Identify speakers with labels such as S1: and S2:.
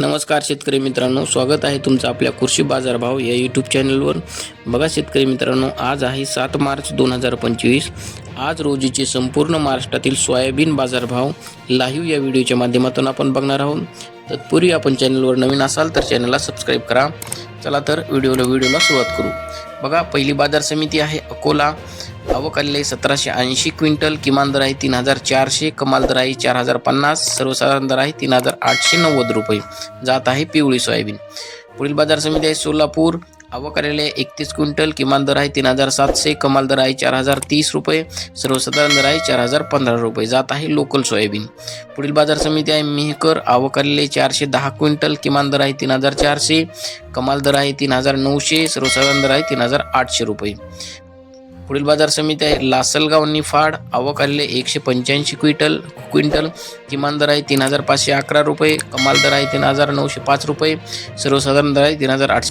S1: नमस्कार शेतकरी मित्रांनो स्वागत आहे तुमचं आपल्या कृषी बाजारभाव या यूट्यूब चॅनलवर बघा शेतकरी मित्रांनो आज आहे सात मार्च दोन हजार पंचवीस. आज रोजीचे संपूर्ण महाराष्ट्रातील सोयाबीन बाजारभाव लाईव्ह या व्हिडिओच्या माध्यमातून आपण बघणार आहोत. तत्पूर्वी आपण चॅनलवर नवीन असाल तर चॅनलला सबस्क्राईब करा. चला तर व्हिडिओला व्हिडिओला सुरुवात करू. बघा पहिली बाजार समिती आहे अकोला. आवक सतराशे ऐंशी क्विंटल किमान दर आहे तीन हजार चारशे कमाल दर आहे चार हजार पन्नास सर्वसाधारण दर आहे तीन हजार आठशे नव्वद रुपये. जात आहे पिवळी सोयाबीन. पुढील बाजार समिती आहे सोलापूर. आवक एकतीस क्विंटल किमान दर आहे तीन हजार सातशे कमाल दर आहे चार हजार तीस रुपये सर्वसाधारण दर आहे चार हजार पंधरा रुपये. जात आहे लोकल सोयाबीन. पुढील बाजार समिती आहे मेहकर. आवक चारशे दहा क्विंटल किमान दर आहे तीन हजार चारशे कमाल दर आहे तीन हजार नऊशे सर्वसाधारण दर आहे तीन हजार आठशे रुपये. पुढील बाजार समिती आहे. लासलगाव निफाड आवक आलेले एकशे पंच्याऐंशी क्विंटल क्विंटल. किमान दर आहे तीन हजार पाचशे अकरा रुपये. कमाल दर आहे तीन हजार नऊशे पाच रुपये. सर्वसाधारण दर आहे तीन हजार आठशे